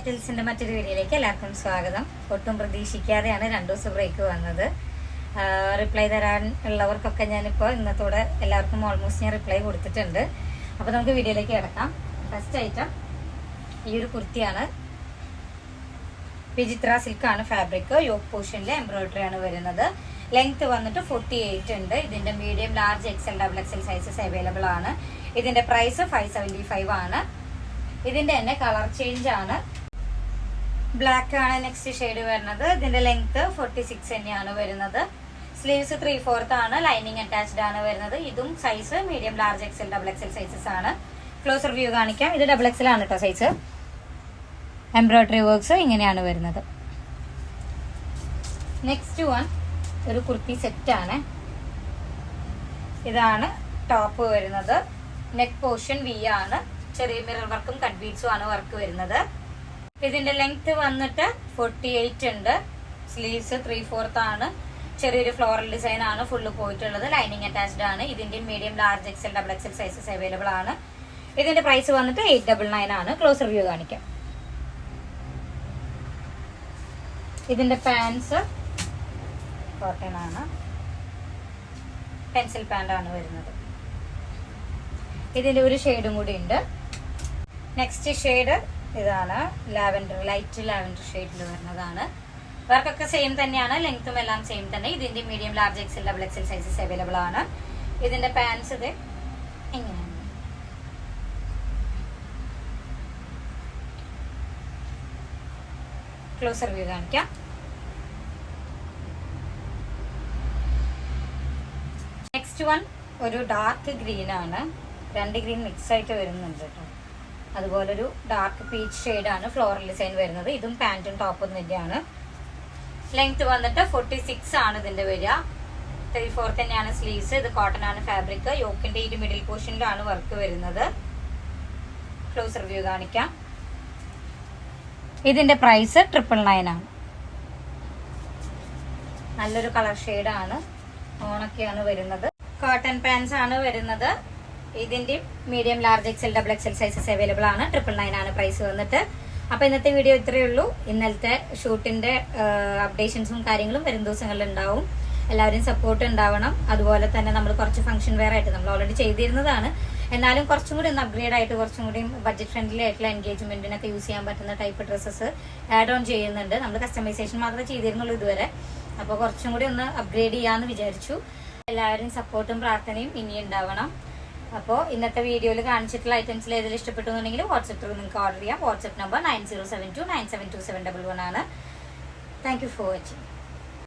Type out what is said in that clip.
കെറ്റിൽസിന്റെ മറ്റൊരു വീഡിയോയിലേക്ക് എല്ലാവർക്കും സ്വാഗതം. ഒട്ടും പ്രതീക്ഷിക്കാതെയാണ് രണ്ടു ദിവസം ബ്രേക്ക് വന്നത്. റിപ്ലൈ തരാൻ ഉള്ളവർക്കൊക്കെ ഞാനിപ്പോൾ ഇന്നത്തോടെ എല്ലാവർക്കും ഓൾമോസ്റ്റ് ഞാൻ റിപ്ലൈ കൊടുത്തിട്ടുണ്ട്. അപ്പോൾ നമുക്ക് വീഡിയോയിലേക്ക് കിടക്കാം. ഫസ്റ്റ് ഐറ്റം ഈ ഒരു കുർത്തിയാണ്. വിചിത്ര ആണ് ഫാബ്രിക് യോക്ക് പോർഷനിൽ എംബ്രോയിഡറി ആണ് വരുന്നത്. ലെങ്ത് വന്നിട്ട് ഫോർട്ടി എയ്റ്റ് ഉണ്ട്. ഇതിന്റെ medium large XL double XL sizes available ആണ്. ഇതിന്റെ പ്രൈസ് ഫൈവ് സെവന്റി ഫൈവ് ആണ്. ഇതിന്റെ തന്നെ കളർ ചേഞ്ച് ആണ്. ബ്ലാക്ക് ആണ് നെക്സ്റ്റ് ഷെയ്ഡ് വരുന്നത്. ഇതിന്റെ ലെങ്ത് ഫോർട്ടി സിക്സ് തന്നെയാണ് വരുന്നത്. സ്ലീവ്സ് ത്രീ ഫോർത്ത് ആണ്. ലൈനിങ് അറ്റാച്ച്ഡ് ആണ് വരുന്നത്. ഇതും size medium large XL double XL sizes ആണ്. ക്ലോസർ വ്യൂ കാണിക്കാം. ഇത് ഡബിൾ എക്സൽ ആണ് കേട്ടോ സൈസ് എംബ്രോയിഡറി വർക്ക്സ് ഇങ്ങനെയാണ് വരുന്നത്. നെക്സ്റ്റ് വൺ ഒരു കുർത്തി സെറ്റ് ആണ്. ഇതാണ് ടോപ്പ് വരുന്നത്. നെക്ക് പോർഷൻ വി ആണ്. ചെറിയ മിറർ വർക്കും കട്ട് ബീഡ്സും ആണ് വർക്ക് വരുന്നത്. ഇതിന്റെ ലെങ്ത് വന്നിട്ട് ഫോർട്ടി എയ്റ്റ് ഉണ്ട്. സ്ലീവ്സ് ത്രീ ഫോർത്ത് ആണ്. ചെറിയൊരു ഫ്ലോറൽ ഡിസൈൻ ആണ് ഫുള്ള് പോയിട്ടുള്ളത്. ലൈനിങ് അറ്റാച്ച്ഡ് ആണ്. ഇതിന്റെ medium large XL double XL sizes available ആണ്. ഇതിന്റെ പ്രൈസ് വന്നിട്ട് എയ്റ്റ് ഡബിൾ നയൻ ആണ്. ക്ലോസ് റിവ്യൂ കാണിക്കാം. ഇതിന്റെ പാൻസ് കോട്ടൺ ആണ്. പെൻസിൽ പാന്റ് ആണ് വരുന്നത്. ഇതിന്റെ ഒരു ഷെയ്ഡും കൂടി ഉണ്ട്. നെക്സ്റ്റ് ഷെയ്ഡ് ഇതാണ് ലാവൻഡർ ലൈറ്റ് ലാവൻഡർ ഷെയ്ഡിൽ വരുന്നതാണ്. വർക്കൊക്കെ സെയിം തന്നെയാണ് ലെങ്ത്തും എല്ലാം സെയിം തന്നെ. ഇതിന്റെ medium large XL double XL sizes available ആണ്. ഇതിന്റെ പാൻസ് ഇത് എങ്ങനെയാണ് ക്ലോസർ വ്യൂ കാണിക്കാം. നെക്സ്റ്റ് വൺ ഒരു ഡാർക്ക് ഗ്രീൻ ആണ്. രണ്ട് ഗ്രീൻ മിക്സ് ആയിട്ട് വരുന്നുണ്ട് കേട്ടോ അതുപോലെ ഒരു ഡാർക്ക് പീച്ച് ആണ് ഫ്ലോറൽ ഡിസൈൻ വരുന്നത്. ഇതും പാന്റും ടോപ്പും തന്നെയാണ്. ലെങ്ത് വന്നിട്ട് ഫോർട്ടി സിക്സ് ആണ് ഇതിന്റെ വരിക. ത്രീ ഫോർ തന്നെയാണ് സ്ലീവ്സ് ഇത് കോട്ടൺ ആണ് ഫാബ്രിക് യോക്കിന്റെ ഈ മിഡിൽ പോർഷനിലാണ് വർക്ക് വരുന്നത്. ക്ലോസ് റിവ്യൂ കാണിക്കാം. ഇതിന്റെ പ്രൈസ് ട്രിപ്പിൾ നയൻ ആണ്. നല്ലൊരു കളർ ആണ്. ഓണൊക്കെയാണ് വരുന്നത്. കോട്ടൺ പാൻസ് ആണ് വരുന്നത്. ഇതിന്റെ medium large XL double XL sizes available ആണ്. ട്രിപ്പിൾ നയൻ ആണ് പ്രൈസ് വന്നിട്ട്. അപ്പൊ ഇന്നത്തെ വീഡിയോ ഇത്രയേ ഉള്ളൂ. ഇന്നലത്തെ ഷൂട്ടിന്റെ അപ്ഡേഷൻസും കാര്യങ്ങളും വരും ദിവസങ്ങളിൽ ഉണ്ടാവും. എല്ലാവരും സപ്പോർട്ട് ഉണ്ടാവണം. അതുപോലെ തന്നെ നമ്മൾ കുറച്ച് ഫംഗ്ഷൻ വെയർ ആയിട്ട് നമ്മൾ ഓൾറെഡി ചെയ്തിരുന്നതാണ്. എന്നാലും കുറച്ചും കൂടി ഒന്ന് അപ്ഗ്രേഡ് ആയിട്ട് കുറച്ചും കൂടി ബഡ്ജറ്റ് ഫ്രണ്ട്ലി ആയിട്ടുള്ള എൻഗേജ്മെന്റിനൊക്കെ യൂസ് ചെയ്യാൻ പറ്റുന്ന ടൈപ്പ് ഡ്രസ്സസ് ആഡ് ഓൺ ചെയ്യുന്നുണ്ട്. നമ്മൾ കസ്റ്റമൈസേഷൻ മാത്രമേ ചെയ്തിരുന്നുള്ളൂ ഇതുവരെ. അപ്പോൾ കുറച്ചും കൂടി ഒന്ന് അപ്ഗ്രേഡ് ചെയ്യാമെന്ന് വിചാരിച്ചു. എല്ലാവരും സപ്പോർട്ടും പ്രാർത്ഥനയും ഇനി ഉണ്ടാവണം. അപ്പോൾ ഇന്നത്തെ വീഡിയോയിൽ കാണിച്ചിട്ടുള്ള ഐറ്റംസിൽ ഏതെങ്കിലും ഇഷ്ടപ്പെട്ടുണ്ടെങ്കിൽ വാട്സപ്പ് ത്രൂ നിങ്ങൾക്ക് ഓർഡർ ചെയ്യാം. WhatsApp number nine zero seven two nine seven two seven double one ആണ്. Thank you for watching